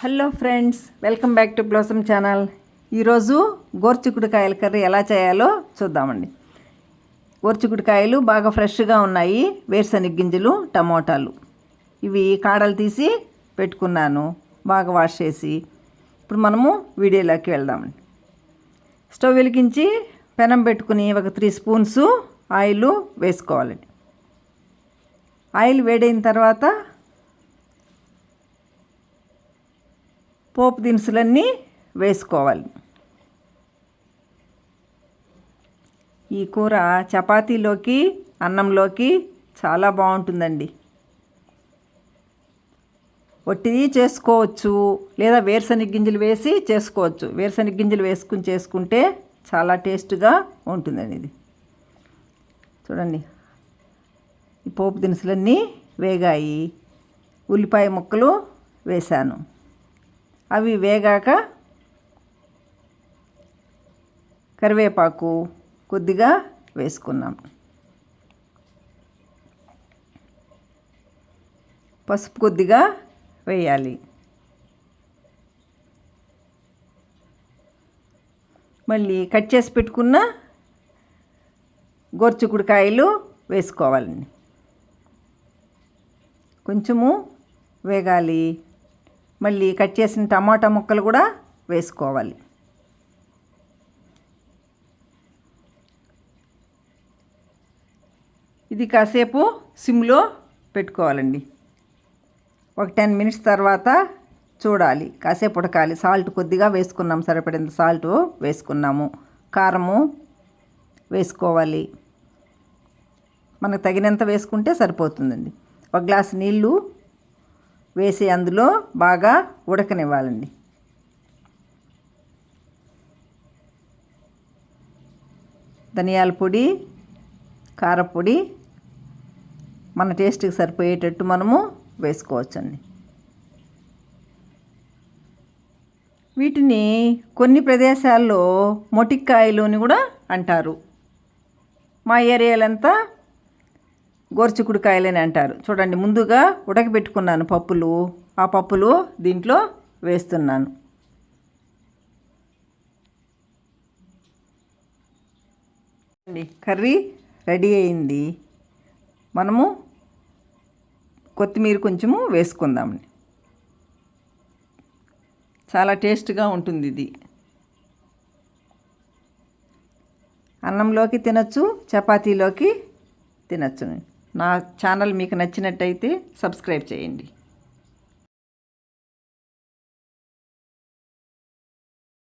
Hello friends welcome back to Blossom channel. ఈరోజు గోర్చికుడికాయల curry ఎలా చేయాలో చూద్దామండి. గోర్చికుడికాయలు బాగా ఫ్రెష్గా ఉన్నాయి. వేరుశనగ గింజలు టమోటాలు. ఇవి కాడలు తీసి పెట్టుకున్నాను. బాగా వాష్ చేసి. ఇప్పుడు మనము వీడియోలోకి వెళ్దామండి. స్టవ్ వెలిగించి పెనం పెట్టుకుని ఒక త్రీ స్పూన్స్ ఆయిల్ వేసుకోవాలండి. ఆయిల్ వేడైన తర్వాత పోపు దినుసులన్నీ వేసుకోవాలి. ఈ కూర చపాతీలోకి అన్నంలోకి చాలా బాగుంటుందండి. ఒట్టిది చేసుకోవచ్చు లేదా వేరుశనగ గింజలు వేసి చేసుకోవచ్చు. వేరుశనగ గింజలు వేసుకుని చేసుకుంటే చాలా టేస్ట్గా ఉంటుందండి ఇది. చూడండి. ఈ పోపు దినుసులన్నీ వేగాయి. ఉల్లిపాయ ముక్కలు వేశాను. అవి వేగాక కరివేపాకు కొద్దిగా వేసుకున్నాం. పసుపు కొద్దిగా వేయాలి. మళ్ళీ కట్ చేసి పెట్టుకున్న గోర్చుకుడికాయలు వేసుకోవాలండి కొంచెము వేగాలి. మళ్ళీ కట్ చేసిన టమాటా ముక్కలు కూడా వేసుకోవాలి. ఇది కాసేపు సిమ్లో పెట్టుకోవాలండి. ఒక టెన్ మినిట్స్ తర్వాత చూడాలి. కాసేపు ఉడకాలి. సాల్ట్ కొద్దిగా వేసుకున్నాం సరిపడేంత సాల్ట్ వేసుకున్నాము. కారము వేసుకోవాలి. మనకు తగినంత వేసుకుంటే సరిపోతుందండి. ఒక గ్లాస్ నీళ్ళు వేసి అందులో బాగా ఉడకనివ్వాలండి. ధనియాల పొడి కారపొడి మన టేస్ట్కి సరిపోయేటట్టు మనము వేసుకోవచ్చండి. వీటిని కొన్ని ప్రదేశాల్లో మొటిక్కాయలు అని కూడా అంటారు. మా ఏరియాలంతా గోర్చికుడికాయలని అంటారు. చూడండి ముందుగా ఉడకబెట్టుకున్నాను పప్పులు. ఆ పప్పులు దీంట్లో వేస్తున్నాను. కర్రీ రెడీ అయింది. మనము కొత్తిమీర కొంచెము వేసుకుందామండి చాలా టేస్ట్గా ఉంటుంది ఇది. అన్నంలోకి తినచ్చు చపాతీలోకి తినచ్చు. నా ఛానల్ మీకు నచ్చినట్టయితే సబ్స్క్రైబ్ చేయండి.